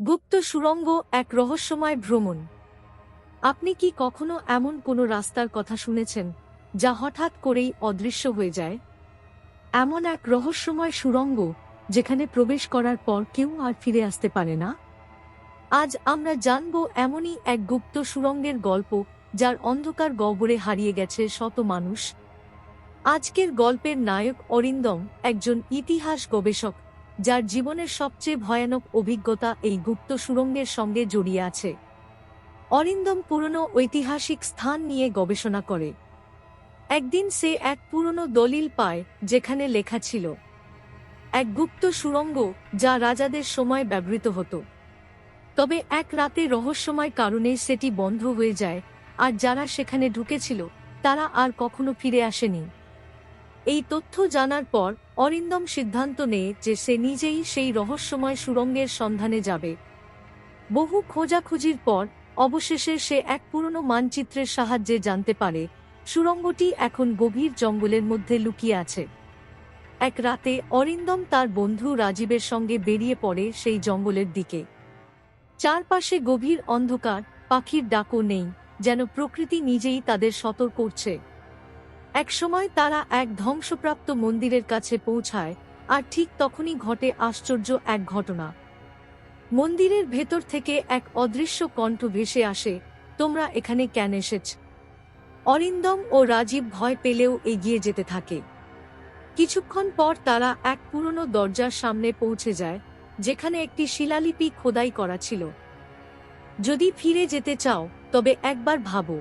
গুপ্ত সুরঙ্গ এক রহস্যময় ভ্রমণ। আপনি কি কখনো এমন কোনো রাস্তার কথা শুনেছেন, যা হঠাৎ করেই অদৃশ্য হয়ে যায়? এমন এক রহস্যময় সুরঙ্গ, যেখানে প্রবেশ করার পর কেউ আর ফিরে আসতে পারে না? আজ আমরা জানব এমনই এক গুপ্ত সুরঙ্গের গল্প, যার অন্ধকার গহ্বরে হারিয়ে গেছে শত মানুষ। আজকের গল্পের নায়ক অরিন্দম একজন ইতিহাস গবেষক যার জীবনের সবচেয়ে ভয়ানক অভিজ্ঞতা এই গুপ্ত সুরঙ্গের সঙ্গে জড়িয়ে আছে। অরিন্দম পুরনো ঐতিহাসিক স্থান নিয়ে গবেষণা করে। একদিন সে এক পুরনো দলিল পায়, যেখানে লেখা ছিল, এক গুপ্ত সুরঙ্গ যা রাজাদের সময় ব্যবহৃত হতো। তবে এক রাতে রহস্যময় কারণে সেটি বন্ধ হয়ে যায়, আর যারা সেখানে ঢুকেছিল, তারা আর কখনো ফিরে আসেনি। এই তথ্য জানার পর অরিন্দম সিদ্ধান্ত নেয় যে সে নিজেই সেই রহস্যময় সুড়ঙ্গের সন্ধানে যাবে। বহু খোঁজাখুঁজির পর অবশেষে সে এক পুরনো মানচিত্রের সাহায্যে জানতে পারে, সুরঙ্গটি এখন গভীর জঙ্গলের মধ্যে লুকিয়ে আছে। এক রাতে অরিন্দম তার বন্ধু রাজীবের সঙ্গে বেরিয়ে পড়ে সেই জঙ্গলের দিকে। চারপাশে গভীর অন্ধকার, পাখির ডাকও নেই, যেন প্রকৃতি নিজেই তাদের সতর্ক করছে। একসময় তারা এক ধ্বংসপ্রাপ্ত মন্দিরের কাছে পৌঁছায়, আর ঠিক তখনই ঘটে আশ্চর্য এক ঘটনা। মন্দিরের ভেতর থেকে এক অদৃশ্য কণ্ঠ ভেসে আসে, তোমরা এখানে কেন এসেছ? অরিন্দম ও রাজীব ভয় পেলেও এগিয়ে যেতে থাকে। কিছুক্ষণ পর তারা এক পুরনো দরজার সামনে পৌঁছে যায়, যেখানে একটি শিলালিপি খোদাই করা ছিল। যদি ফিরে যেতে চাও, তবে একবার ভাবো।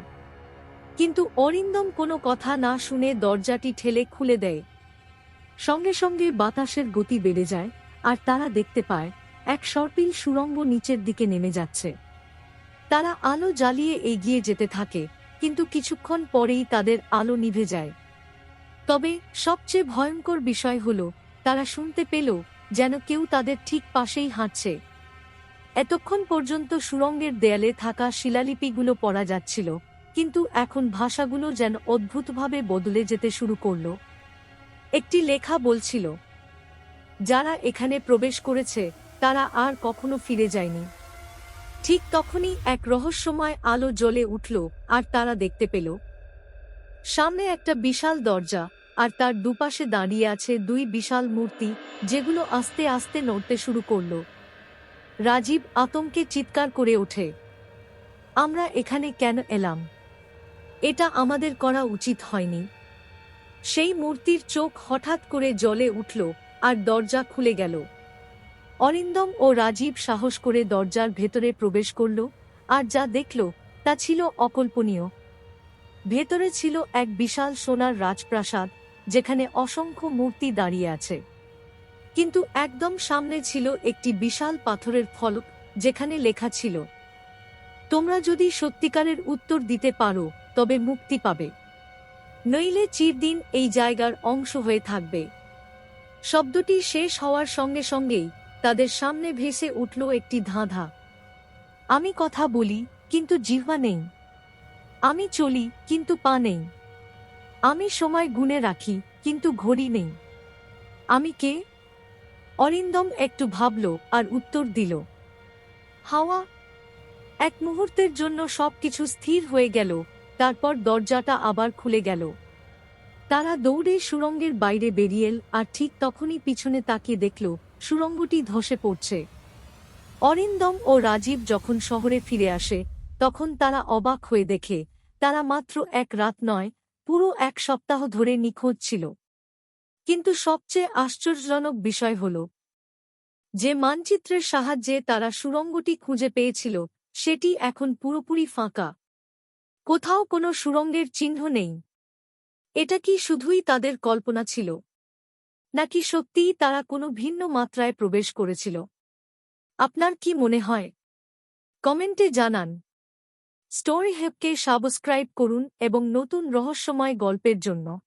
কিন্তু অরিন্দম কোনো কথা না শুনে দরজাটি ঠেলে খুলে দেয়। সঙ্গে সঙ্গে বাতাসের গতি বেড়ে যায় আর তারা দেখতে পায়, এক সর্পিল সুরঙ্গ নিচের দিকে নেমে যাচ্ছে। তারা আলো জ্বালিয়ে এগিয়ে যেতে থাকে, কিন্তু কিছুক্ষণ পরেই তাদের আলো নিভে যায়। তবে সবচেয়ে ভয়ঙ্কর বিষয় হল, তারা শুনতে পেল যেন কেউ তাদের ঠিক পাশেই হাঁটছে। এতক্ষণ পর্যন্ত সুরঙ্গের দেয়ালে থাকা শিলালিপিগুলো পড়া যাচ্ছিল কিন্তু এখন ভাষাগুলো যেন অদ্ভুতভাবে বদলে যেতে শুরু করল। একটি লেখা বলছিল, যারা এখানে প্রবেশ করেছে, তারা আর কখনো ফিরে যায়নি। ঠিক তখনই এক রহস্যময় আলো জ্বলে উঠল আর তারা দেখতে পেল। সামনে একটা বিশাল দরজা আর তার দুপাশে দাঁড়িয়ে আছে দুই বিশাল মূর্তি, যেগুলো আস্তে আস্তে নড়তে শুরু করল। রাজীব আতঙ্কে চিৎকার করে ওঠে, আমরা এখানে কেন এলাম? এটা আমাদের করা উচিত হয়নি। সেই মূর্তির চোখ হঠাৎ করে জলে উঠল আর দরজা খুলে গেল। অরিন্দম ও রাজীব সাহস করে দরজার ভেতরে প্রবেশ করল আর যা দেখল তা ছিল অকল্পনীয়। ভেতরে ছিল এক বিশাল সোনার রাজপ্রাসাদ যেখানে অসংখ্য মূর্তি দাঁড়িয়ে আছে। কিন্তু একদম সামনে ছিল একটি বিশাল পাথরের ফলক যেখানে লেখা ছিল, তোমরা যদি সত্যিকারের উত্তর দিতে পারো তবে মুক্তি পাবে। নইলে চিরদিন এই জায়গার অংশ হয়ে থাকবে। শব্দটি শেষ হওয়ার সঙ্গে সঙ্গেই তাদের সামনে ভেসে উঠল একটি ধাঁধা। আমি কথা বলি, কিন্তু জিহ্বা নেই। আমি চলি, কিন্তু পা নেই। আমি সময় গুনে রাখি, কিন্তু ঘড়ি নেই। আমি কে? অরিন্দম একটু ভাবল আর উত্তর দিল। হাওয়া। এক মুহূর্তের জন্য সবকিছু স্থির হয়ে গেল তারপর দরজাটা আবার খুলে গেল। তারা দৌড়ে সুরঙ্গের বাইরে বেরিয়ে এল আর ঠিক তখনই পিছনে তাকিয়ে দেখল সুরঙ্গটি ধসে পড়ছে। অরিন্দম ও রাজীব যখন শহরে ফিরে আসে, তখন তারা অবাক হয়ে দেখে, তারা মাত্র এক রাত নয়, পুরো এক সপ্তাহ ধরে নিখোঁজ ছিল। কিন্তু সবচেয়ে আশ্চর্যজনক বিষয় হল, যে মানচিত্রের সাহায্যে তারা সুরঙ্গটি খুঁজে পেয়েছিল, সেটি এখন পুরোপুরি ফাঁকা। কোথাও কোনো সুরঙ্গের চিহ্ন নেই। এটা কি শুধুই তাদের কল্পনা ছিল? নাকি সত্যিই তারা কোনো ভিন্ন মাত্রায় প্রবেশ করেছিল? আপনার কি মনে হয়? কমেন্টে জানান। স্টোরি হেপকে সাবস্ক্রাইব করুন এবং নতুন রহস্যময় গল্পের জন্য।